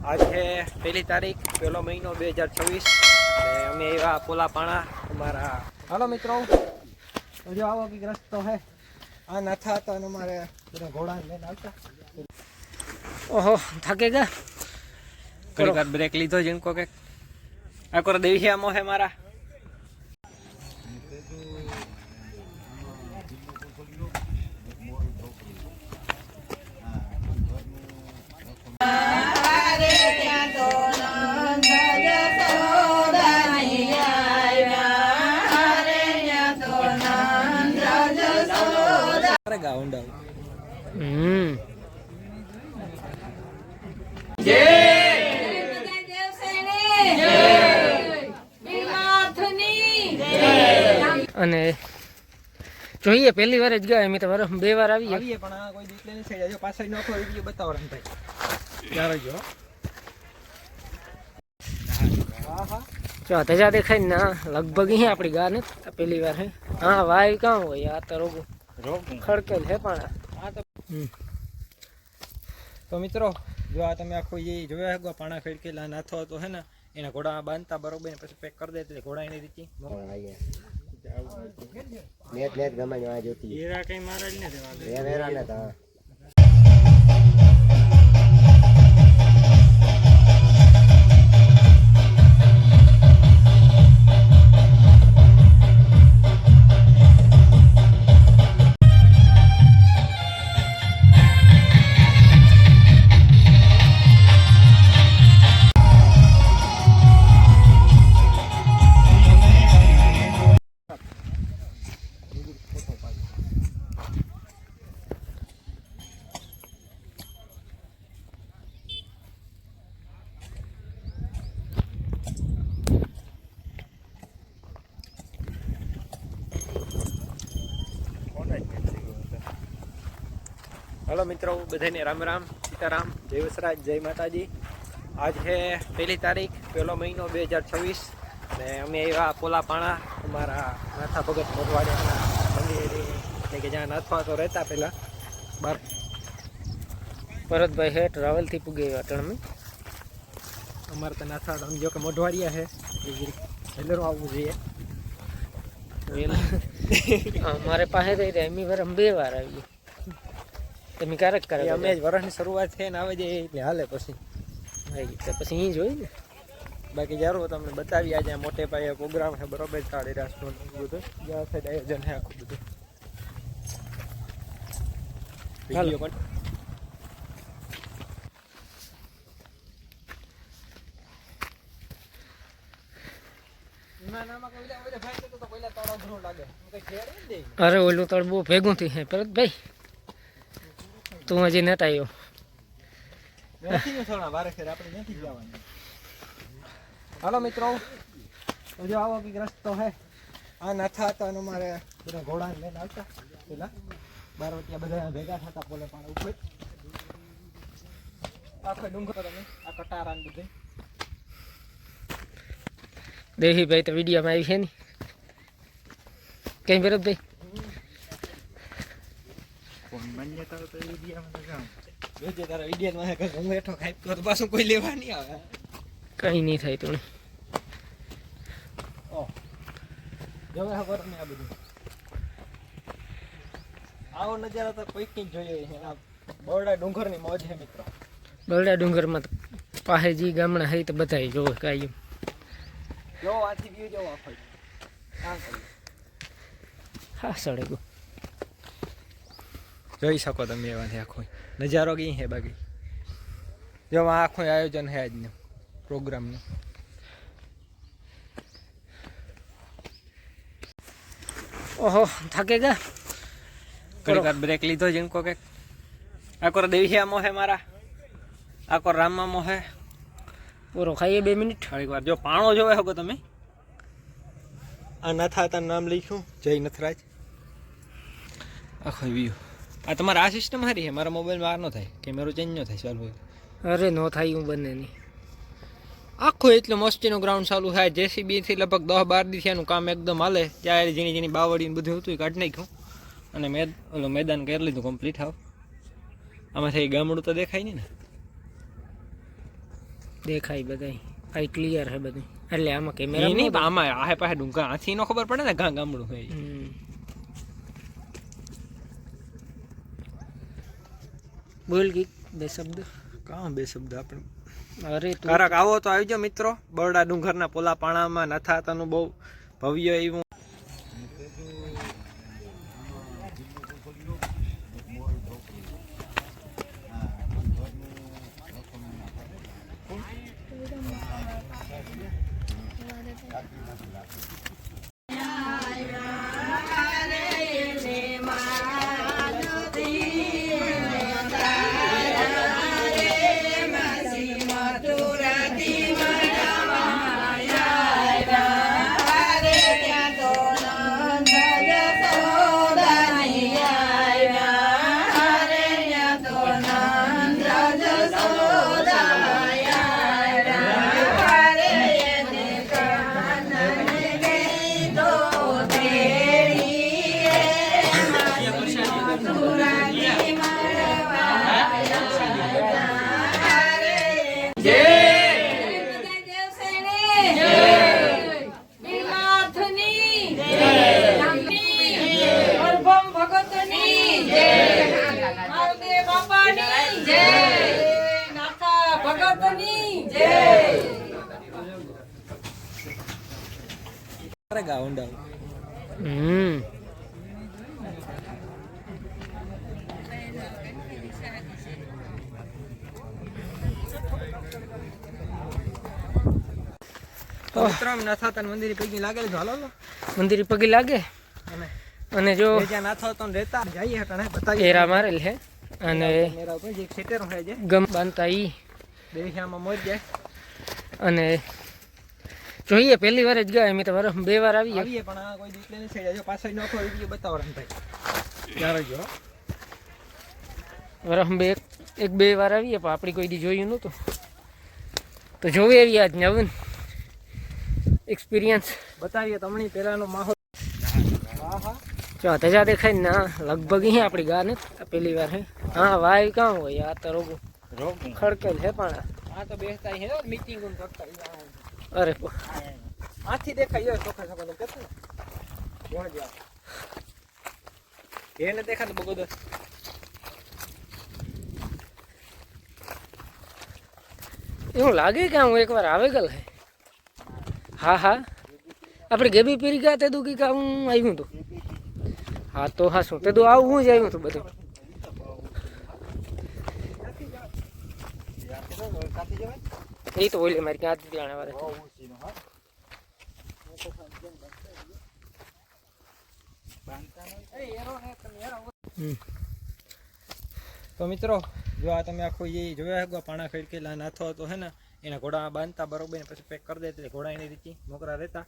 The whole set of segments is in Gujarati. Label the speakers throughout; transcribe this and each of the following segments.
Speaker 1: આજ પહેલી તારીખ પહેલો મહિનો બે હજાર છવ્વીસ અને અમે એવા પોલા પાણા અમારા હાલો મિત્રો હજુ આવો કંઈક રસ્તો હે. આ નાથા હતા અને અમારે બધા ઘોડા લઈને આવતા. ઓહો થાકે ગયા? ઘણી વાર બ્રેક લીધો જીણકો કે આ કરો દેવિયામો હે મારા? અને જોઈએ પહેલી વાર જ ગયા અમે તો વરસ બે વાર આવીએ.
Speaker 2: આવીએ પણ આ કોઈ દીકલે નહીં થઈ જાય જો પાછળ નખો વિડિયો બતાવો રમભાઈ ત્યારે જો. હા હા
Speaker 1: જો તજા દેખાય ને લગભગ અહીંયા આપણી ગા ને પહેલી વાર હે. હા વાય કાં હોય આ તો રોગો.
Speaker 2: રોગ.
Speaker 1: ખડકેલ છે પણ
Speaker 2: આ. તો તો મિત્રો જો આ તમે આખું એ જોયા હગો પાણા ખડકેલા નાથો હતો હે ને એના ઘોડા બાંધતા બરોબર ને પછી પેક કરી દે એટલે ઘોડા એની રીતે
Speaker 3: નેટ નેટ ગમે આ જોતી.
Speaker 2: હીરા કઈ મારા જ ને દેવા
Speaker 3: એ વેરા ને તા
Speaker 1: હલો મિત્રો બધાને રામ રામ સીતારામ જય વસરાજ જય માતાજી. આજ છે પહેલી તારીખ પહેલો મહિનો બે હજાર છવ્વીસ ને અમે એવા પોલાપાણા અમારા નાથા ભગત મોટવાડિયાના મંદિર. એટલે કે જ્યાં નાથવા તો રહેતા પહેલાં. બાર ભરતભાઈ હે ટ્રાવેલથી પૂગે ગયા અટણમાં અમારે તો નાથા સમજો કે મોઢવાડિયા છે હેલરો આવવું જોઈએ. અમારે પાસે રહી રહ્યા એમની વાર બે વાર આવી તમે ક્યારેક કરે
Speaker 2: અમે જ વરસની શરૂઆત થઈ ને આવે છે એટલે હાલે પછી.
Speaker 1: તો પછી અહીં જોઈ ને.
Speaker 2: બાકી જરૂર તમને બતાવી આજે મોટે પાયે પ્રોગ્રામ છે બરોબર સાડી રાસનો બધું. જ્યાં સાઈડ આયોજન છે આખું બધું.
Speaker 1: હાલો.
Speaker 2: પણ
Speaker 1: અરે ઓલું બહુ ભેગું થઈ હે પરત ભાઈ તું હજી નતા આવ્યો.
Speaker 2: નથી થોડા વારે ફેર આપણે નથી જવાનું. હાલો મિત્રો જો આવો કંઈક રસ્તો હે. આ નાથા હતા અને અમારે બધા ઘોડા લઈને આવતા પેલા. બાર ત્યાં બધા ભેગા થતા પોલે પાણી ઉપર. આખો ડુંગર તમે આ કટારા ને બધે.
Speaker 1: દેહી ભાઈ તો વિડીયોમાં આવી છે ને. કઈ ભરત કામ
Speaker 2: જોજે તારા વિડીયોમાં હે હું હેઠો ખાઈ તો પાછું કોઈ લેવા નહીં આવે.
Speaker 1: કઈ નહીં થાય તું.
Speaker 2: ઓ. જોવે ખબર ને આ બધું. આવો નજારો તો કોઈક નહીં જોયો છે. આ ડુંગર ડુંગરની મોજ છે મિત્રો.
Speaker 1: બરડા ડુંગરમાં તો પાસે જી ગામડા હઈ તો બધા જોવે કાંઈ
Speaker 2: જો આથી વ્યૂ જોવા ફળ
Speaker 1: હા ગો
Speaker 2: જોઈ શકો તમે એવાથી આખો. નજારો કઈ હે બાકી? જો આખું આયોજન છે આજનું પ્રોગ્રામનું.
Speaker 1: ઓહો થાકે ગયા
Speaker 2: ઘણી બ્રેક લીધો જીણકો કે આ કોર મોહે હે મારા? આકોર રામમાં મોહે?
Speaker 1: પૂરો ખાઈએ બે મિનિટ.
Speaker 2: થોડીક વાર જો પાણો જોવે શકો તમે? આ નાથા હતા નામ લખ્યું જય નથરાજ. આખો વ્યૂ. આ તમારા આ સિસ્ટમ હારી છે? મારા મોબાઈલમાં આ ન થાય. કેમેરો ચેન્જ ન થાય ચાલુ
Speaker 1: અરે નો થાય હું બંને નહીં.
Speaker 2: આખો એટલો મસ્તીનું ગ્રાઉન્ડ ચાલુ થાય. જેસીબી થી લગભગ દસ બાર દી એનું કામ એકદમ હાલે. ત્યારે ઝીણી ઝીણી બાવડી બધું હતું એ કાઢી નાખ્યું. અને મેદ ઓલું મેદાન કરી લીધું કમ્પ્લીટ હાવ. આમાંથી ગામડું તો દેખાય નહીં ને.
Speaker 1: દેખાય બધાય. આ ક્લિયર હે બધું. એટલે આમાં કેમેરા
Speaker 2: નહીં આમાં આહે પાસે ડુંગા. આથી નો ખબર પડે ને ગામડું હોય
Speaker 1: બોલ ગીત બે શબ્દ.
Speaker 2: કાં બે શબ્દ આપણે?
Speaker 1: અરે તું
Speaker 2: કારક આવો તો આવી જાઓ મિત્રો. બરડા ડુંગરના પોલા પાણામાં નથાતાનું બહુ ભવ્ય એવું
Speaker 1: હમ.
Speaker 2: મંદિર પૈકી લાગેલી તો હાલો લો.
Speaker 1: મંદિર પગી લાગે?
Speaker 2: અને
Speaker 1: અને જો
Speaker 2: રહેતા જઈએ
Speaker 1: હેરા મારેલ હે. અને
Speaker 2: છે
Speaker 1: ગમ બાંધતા ઈ.
Speaker 2: દેખામાં મોજ જાય.
Speaker 1: અને જોઈએ પહેલી વાર જ ગયા અમે તો વરસ બે વાર આવીએ
Speaker 2: આવીએ પણ આ કોઈ દીકલે નહીં થઈ જો પાછળ નોખો વિડિયો બતાવો રમભાઈ ક્યારે જો
Speaker 1: વરસ બે એક એક બે વાર આવીએ પણ આપણી કોઈ દી જોયું નહોતું. તો જોવી આવી આજ નવીન એક્સપિરિયન્સ
Speaker 2: બતાવીએ તમને પહેલાનો માહોલ. હા હા
Speaker 1: જો દેખાય ને લગભગ અહીં આપણી ગા ને પહેલી વાર હે. હા વાય કાં હોય આ તો રોગું. ખડકેલ હે પણ.
Speaker 2: આ તો બેસતા હે મીટિંગ કરતા.
Speaker 1: અરે
Speaker 2: આથી દેખાય જો ચોખા ચોખ્ખા તો કેતું જોણ જાવ એને દેખાતું બગોદર
Speaker 1: એવું લાગે કે હું એકવાર આવે ગયેલ હે? હા હા. આપણે ગેબી પીરી ગયા તે તું કે હું આવ્યું હતું હા તો હા શું? તે તું આવું હું જ આવ્યું હતું બધું. એ તો ઓલી મારી ક્યાં હતી ત્યાં વારે.
Speaker 2: તો મિત્રો, જો આ તમે આખું એ જોયા હગો, પાણા ખડકેલા નાથો હતો હે ને, એના ઘોડા બાંધતા બરોબર ને પછી પેક કરી દેતા. ઘોડા એની રીતે મોકરા રહેતા.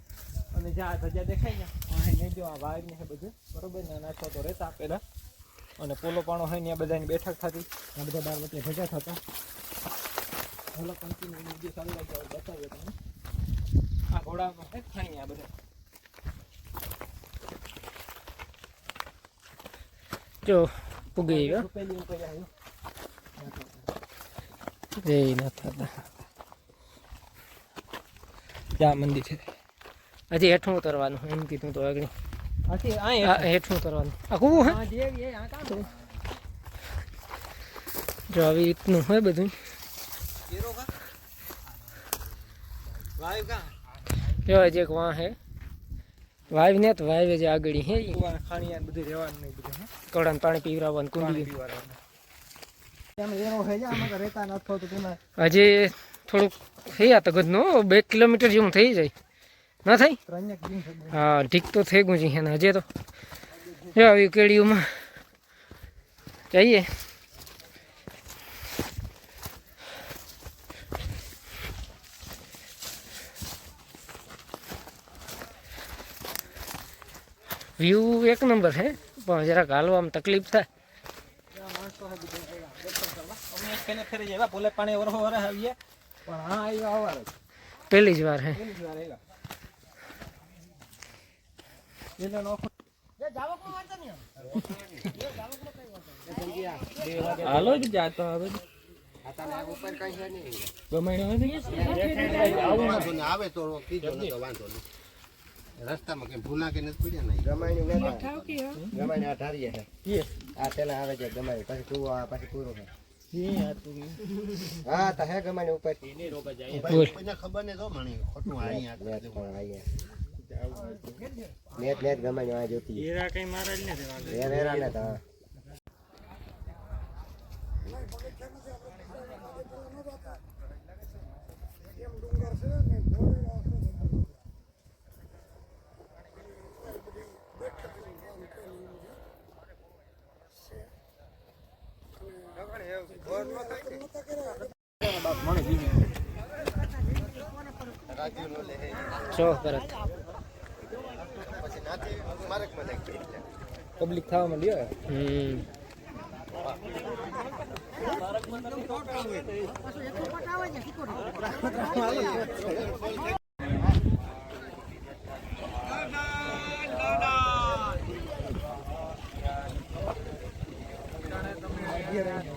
Speaker 2: અને જ્યાં ધજા દેખાય ને, આ જો આ વાયર ને બધું, બરોબર ને નાથો તો રહેતા પેલા અને પોલો પાણો હોય ને બધાની બેઠક થતી. આ બધા બાર વચ્ચે ભેગા થતા. હાલો કન્ટિન્યુ વીડિયો ચાલુ તમને આ ઘોડામાં હે ખાઈ આ બધા
Speaker 1: જો પૂગી ગયો. જય ના થતા
Speaker 2: ત્યાં મંદિર છે.
Speaker 1: હજી હેઠું ઉતરવાનું એમ કીધું તો આગળ. હેઠું. ઉતરવાનું. આ કુવું હે?
Speaker 2: એ
Speaker 1: જો આવી રીતનું હોય બધું
Speaker 2: કેરો કા કા
Speaker 1: જો હજી એક વાં હે વાઈવ ને તો વાવે જે આગળી હે ઈ
Speaker 2: ખાણી ખાણીયા બધું રહેવાનું નહીં બધું હે
Speaker 1: કડાને પાણી પીવરાવવાનું કુંડી
Speaker 2: હે તેમાં
Speaker 1: હજી થોડુંક થઈ આ તગદનો બે કિલોમીટર જેવું થઈ જાય. ના થાય? હા ઠીક તો થઈ ગયું છે એને હજી તો. આવી કેડીઓમાં જઈએ. વ્યૂ એક નંબર છે પણ જરાક હાલવામાં તકલીફ થાય. પહેલી જ વાર હે.
Speaker 2: હાલો જ હવે
Speaker 4: આવે તો કીધો ને તો વાંધો નહીં. રસ્તામાં કઈ ભૂલા કે નથી પડ્યા નહીં
Speaker 3: ગમાણ્યું ને ગમાણ્યું આ ઠારીએ છે. આ પેલા આવે છે ગમાણ્યું પછી તું આ પછી પૂરો છે. હા તો હે ગમાણ્યું ઉપર.
Speaker 4: ખબર ને તો મણી ખોટું અહીંયા
Speaker 3: નેટ નેટ નેટ ગમાણ્યું આ જોતી.
Speaker 1: હીરા કઈ મારા જ
Speaker 3: ને તા
Speaker 1: છો પરત
Speaker 2: પબ્લિક થવા માંડ્યો
Speaker 1: હમ
Speaker 2: ભગવાનની